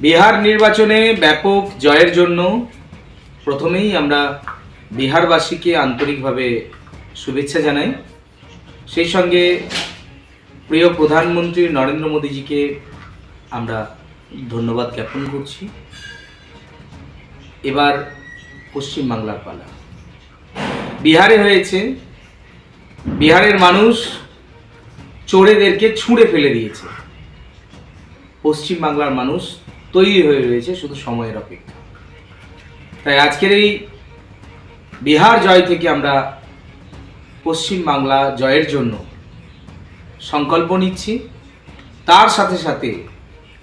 বিহার নির্বাচনে ব্যাপক জয়ের জন্য প্রথমেই আমরা বিহারবাসীকে আন্তরিকভাবে শুভেচ্ছা জানাই। সেই সঙ্গে প্রিয় প্রধানমন্ত্রী নরেন্দ্র মোদীজিকে আমরা ধন্যবাদ জ্ঞাপন করছি। এবার পশ্চিমবাংলার পালা। বিহারে হয়েছে, বিহারের মানুষ চোরেদেরকে ছুঁড়ে ফেলে দিয়েছে। পশ্চিমবাংলার মানুষ তৈরি হয়ে রয়েছে শুধু সময়ের অপেক্ষা। তাই আজকের এই বিহার জয় থেকে আমরা পশ্চিমবাংলা জয়ের জন্য সংকল্প নিচ্ছি। তার সাথে সাথে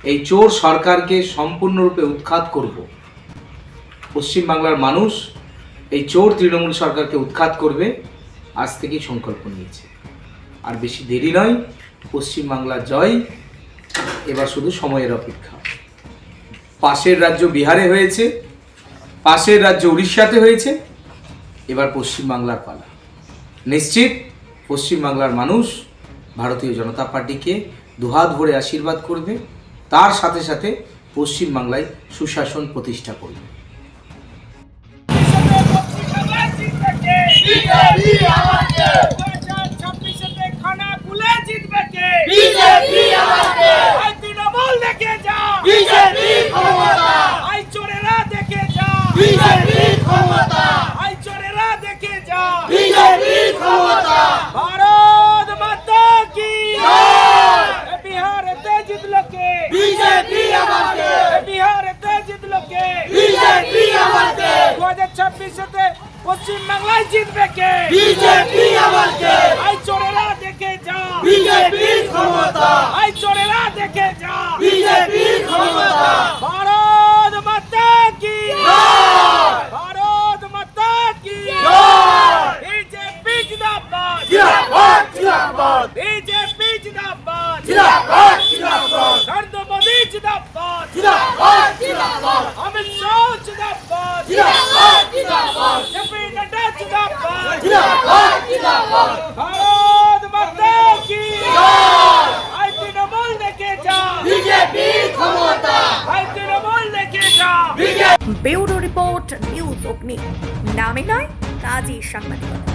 এই চোর সরকারকে সম্পূর্ণরূপে উৎখাত করব। পশ্চিমবাংলার মানুষ এই চোর তৃণমূল সরকারকে উৎখাত করবে। আজ থেকেই সংকল্প নিয়েছে। আর বেশি দেরি নয় পশ্চিমবাংলার জয়, এবার শুধু সময়ের অপেক্ষা। পাশের রাজ্য বিহারে হয়েছে, পাশের রাজ্য উড়িষ্যাতে হয়েছে, এবার পশ্চিমবাংলার পালা। নিশ্চিত পশ্চিমবাংলার মানুষ ভারতীয় জনতা পার্টিকে দুহাত ভরে আশীর্বাদ করবে, তার সাথে সাথে পশ্চিমবাংলায় সুশাসন প্রতিষ্ঠা করবে। পশ্চিম বাংলায় জিতবে কে? বিজেপি আমাকে। আই চোরেরা দেখে যা বিজেপি ক্ষমতা। আই চোরেরা দেখে যা বিজেপি ক্ষমতা ভারত মাতা কি জয়! ভারত মাতা কি জয়! বিজেপি জিন্দাবাদ জিন্দাবাদ জিন্দাবাদ। জিন্দাবাদ। জিন্দাবাদ জেপি নাড্ডা জিন্দাবাদ। জিন্দাবাদ জিন্দাবাদ। ভারত মাতা কি জয়! আই তৃণমূল দেখে যা। বিজেপি ক্ষমতা। আই তৃণমূল দেখে যা। বিজেপি ব্যুরো রিপোর্ট নিউজ অগ্নি। নামে নয় কাজী সাংবাদিকতা।